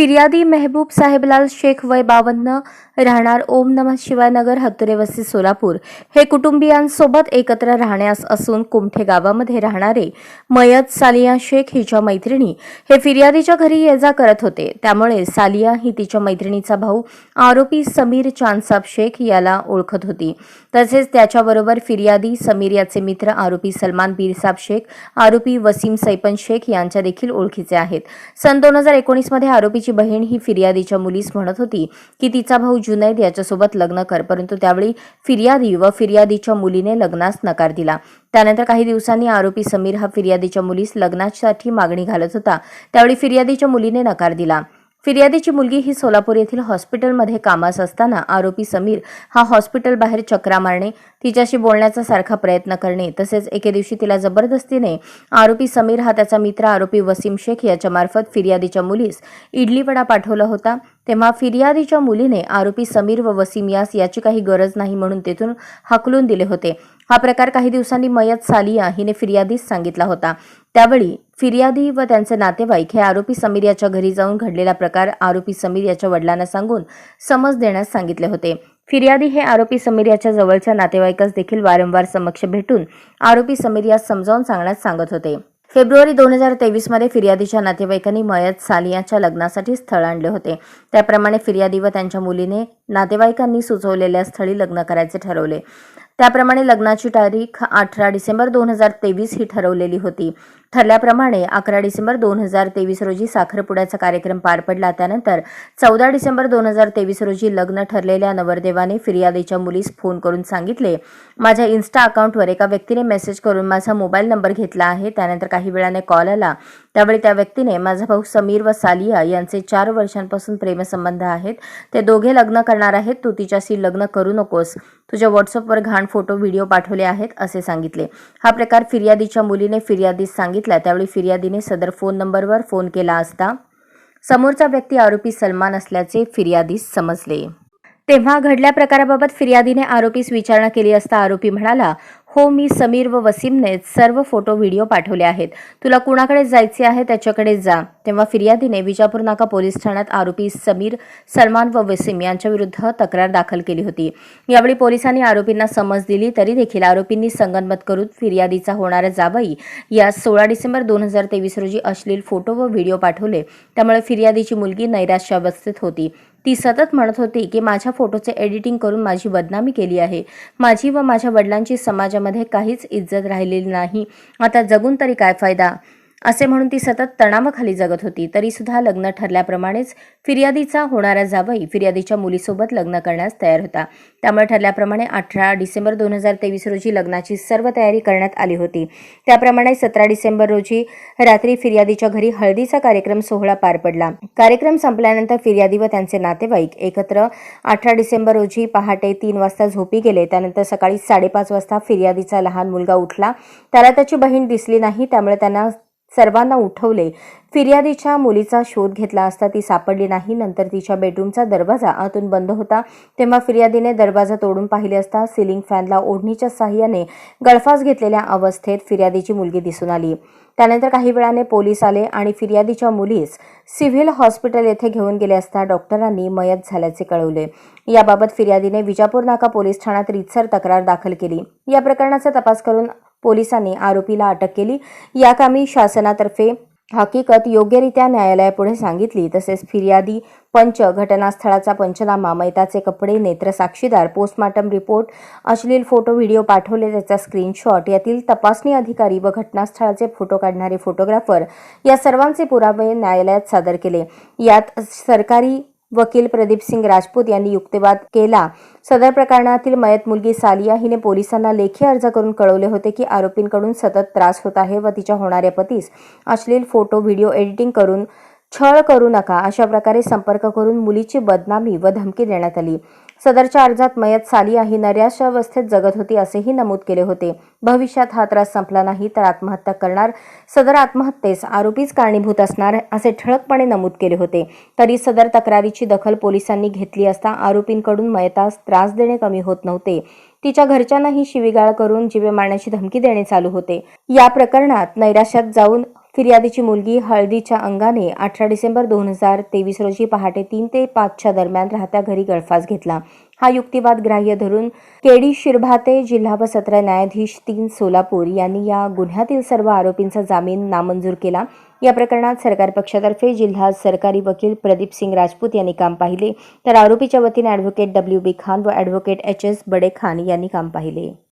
फिर्यादी मेहबूब साहेबलाल शेख वय बावन्न राहणार ओम नमः शिवाय नगर सोलापूर. हे कुटुंबियांसोबत एकत्र राहण्यास असून कुमठे गावामध्ये राहणारे मयत सालिया शेख हिच्या मैत्रिणी हे फिर्यादीच्या घरी ये जा करत होते. त्यामुळे सालिया ही तिच्या मैत्रिणीचा भाऊ आरोपी समीर चांदसाब शेख याला ओळखत होती. तसेच त्याच्याबरोबर फिर्यादी समीर याचे मित्र आरोपी सलमान बीरसाब शेख आरोपी वसीम सैपन शेख यांच्या देखील ओळखीचे आहेत. सन दोन हजार एकोणीसमध्ये आरोपीची बहीण ही फिर्यादीच्या मुलीस म्हणत होती की तिचा भाऊ जुनैद याच्यासोबत लग्न कर परंतु त्यावेळी फिर्यादी व फिर्यादीच्या मुलीने लग्नास नकार दिला. त्यानंतर काही दिवसांनी आरोपी समीर हा फिर्यादीच्या मुलीस लग्नासाठी मागणी घालत होता. त्यावेळी फिर्यादीच्या मुलीने नकार दिला. फिर्यादीची मुलगी ही सोलापूर येथील हॉस्पिटलमध्ये कामास असताना आरोपी समीर हा हॉस्पिटल बाहेर चक्रा मारणे तिच्याशी बोलण्याचा सारखा प्रयत्न करणे तसेच एके दिवशी तिला जबरदस्तीने आरोपी समीर हा त्याचा मित्र आरोपी वसीम शेख याच्यामार्फत फिर्यादीच्या मुलीस इडली वडा पाठवला होता. तेव्हा फिर्यादीच्या मुलीने आरोपी समीर व वसीम यास याची काही गरज नाही म्हणून तेथून हाकलून दिले होते. हा प्रकार काही दिवसांनी मयत सालिया हिने फिर्यादीस सांगितला होता. त्यावेळी फिर्यादी व त्यांचे नातेवाईक हे आरोपी समीर याच्या घरी जाऊन घडलेला प्रकार आरोपी समीर याच्या वडिलांना सांगून समज देण्यास सांगितले होते. फिर्यादी हे आरोपी समीर याच्या जवळच्या नातेवाईकास देखील वारंवार समक्ष भेटून आरोपी समीर यास समजावून सांगण्यास सांगत होते. फेब्रुवारी दोन हजार तेवीसमध्ये फिर्यादीच्या नातेवाईकांनी मयत सालियाच्या लग्नासाठी स्थळ आणले होते. त्याप्रमाणे फिर्यादी व त्यांच्या मुलीने नातेवाईकांनी सुचवलेल्या स्थळी लग्न करायचे ठरवले. त्याप्रमाणे लग्नाची तारीख अठरा डिसेंबर दोन हजार तेवीस ही ठरवलेली होती. ठरल्याप्रमाणे अकरा डिसेंबर दोन हजार तेवीस रोजी साखरपुड्याचा कार्यक्रम पार पडला. त्यानंतर चौदा डिसेंबर दोन हजार तेवीस रोजी लग्न ठरलेल्या नवरदेवाने फिर्यादीच्या मुलीस फोन करून सांगितले माझ्या इन्स्टा अकाउंटवर एका व्यक्तीने मेसेज करून माझा मोबाईल नंबर घेतला आहे. त्यानंतर काही वेळाने कॉल आला. त्यावेळी त्या व्यक्तीने माझा भाऊ समीर व सालिया यांचे चार वर्षांपासून प्रेमसंबंध आहेत. ते दोघे लग्न करणार आहेत. तू तिच्याशी लग्न करू नकोस. तुझ्या व्हॉट्सअपवर घाण फोटो व्हिडिओ पाठवले आहेत असे सांगितले. हा प्रकार फिर्यादीच्या मुलीने फिर्यादीस सांगितला. त्यावेळी फिर्यादीने सदर फोन नंबरवर फोन केला असता समोरचा व्यक्ती आरोपी सलमान असल्याचे फिर्यादीस समजले. तेव्हा घडल्या प्रकाराबाबत फिर्यादीने आरोपीस विचारणा केली असता आरोपी म्हणाला हो मी समीर व वसीमने सर्व फोटो व्हिडिओ पाठवले आहेत. तुला कुणाकडे जायचे आहे त्याच्याकडे जा. तेव्हा फिर्यादीने विजापूर नाका पोलीस ठाण्यात आरोपी समीर सलमान व वसीम यांच्या विरुद्ध तक्रार दाखल केली होती. यावेळी पोलिसांनी आरोपींना समज दिली तरी देखील आरोपींनी संगनमत करून फिर्यादीचा होणारा जाबाई या सोळा डिसेंबर दोन हजार तेवीस रोजी अश्लील फोटो व व्हिडिओ पाठवले. त्यामुळे फिर्यादीची मुलगी नैराश्यावस्थेत होती. ती सतत म्हणत होती की माझ्या फोटोचे एडिटिंग करून माझी बदनामी केली आहे. माझी व माझ्या वडिलांची समाजामध्ये काहीच इज्जत राहिलेली नाही. आता जगून तरी काय फायदा? असे म्हणून ती सतत तणावाखाली जगत होती. तरी सुद्धा लग्न ठरल्याप्रमाणेच फिर्यादीचा होणारा जावई फिर्यादीच्या मुलीसोबत लग्न करण्यास तयार होता. त्यामुळे ठरल्याप्रमाणे अठरा डिसेंबर दोन हजार तेवीस रोजी लग्नाची सर्व तयारी करण्यात आली होती. त्याप्रमाणे सतरा डिसेंबर रोजी रात्री फिर्यादीच्या घरी हळदीचा कार्यक्रम सोहळा पार पडला. कार्यक्रम संपल्यानंतर फिर्यादी व त्यांचे नातेवाईक एकत्र अठरा डिसेंबर रोजी पहाटे तीन वाजता झोपी गेले. त्यानंतर सकाळी साडेपाच वाजता फिर्यादीचा लहान मुलगा उठला. त्याला त्याची बहीण दिसली नाही. त्यामुळे त्यांना सर्वांना उठवले. फिर्यादीच्या मुलीचा शोध घेतला असता ती सापडली नाही. नंतर तिच्या बेडरूमचा दरवाजा आतून बंद होता. तेव्हा फिर्यादीने दरवाजा तोडून पाहिले असता सिलिंग फॅनला ओढणीच्या साह्याने गळफास घेतलेल्या अवस्थेत फिर्यादीची मुलगी दिसून आली. त्यानंतर काही वेळाने पोलीस आले आणि फिर्यादीच्या मुलीस सिव्हिल हॉस्पिटल येथे घेऊन गेले असता डॉक्टरांनी मयत झाल्याचे कळवले. याबाबत फिर्यादीने विजापूर नाका पोलीस ठाण्यात रितसर तक्रार दाखल केली. या प्रकरणाचा तपास करून पोलिसांनी आरोपीला अटक केली. या कामी शासनातर्फे हकीकत योग्यरित्या न्यायालयापुढे सांगितली. तसेच फिर्यादी पंच घटनास्थळाचा पंचनामा मैताचे कपडे नेत्रसाक्षीदार पोस्टमार्टम रिपोर्ट अश्लील फोटो व्हिडिओ पाठवले त्याचा स्क्रीनशॉट यातील तपासणी अधिकारी व घटनास्थळाचे फोटो काढणारे फोटोग्राफर या सर्वांचे पुरावे न्यायालयात सादर केले. यात सरकारी वकील प्रदीप सिंग राजपूत यांनी युक्तिवाद केला. सदर प्रकरणातील मयत मुलगी सालिया हिने पोलिसांना लेखी अर्ज करून कळवले होते की आरोपींकडून सतत त्रास होत आहे व तिच्या होणाऱ्या पतीस अश्लील फोटो व्हिडिओ एडिटिंग करून छळ करू नका अशा प्रकारे संपर्क करून मुलीची बदनामी व धमकी देण्यात आली. सदरच्या अर्जात मयत सालिया ही नैराश्यावस्थेत जगत होती असेही नमूद केले होते. भविष्यात हा त्रास संपला नाही तर आत्महत्या करणार सदर आत्महत्येस आरोपीच कारणीभूत असणार असे ठळकपणे नमूद केले होते. तरी सदर तक्रारीची दखल पोलिसांनी घेतली असता आरोपींकडून मयतास त्रास देणे कमी होत नव्हते. तिच्या घरच्यांनाही शिवीगाळ करून जीवे मारण्याची धमकी देणे चालू होते. या प्रकरणात नैराश्यात जाऊन फिर्यादीची मुलगी हळदीच्या अंगाने अठरा डिसेंबर दोन हजार तेवीस रोजी पहाटे तीन ते पाचच्या दरम्यान राहत्या घरी गळफास घेतला. हा युक्तिवाद ग्राह्य धरून केडी शिरभाते जिल्हा व सत्र न्यायाधीश तीन सोलापूर यांनी या गुन्ह्यातील सर्व आरोपींचा जामीन नामंजूर केला. या प्रकरणात सरकार पक्षातर्फे जिल्हा सरकारी वकील प्रदीप सिंग राजपूत यांनी काम पाहिले. तर आरोपीच्या वतीने ॲडव्होकेट डब्ल्यू बी खान व advocate H S Bade Khan यांनी काम पाहिले.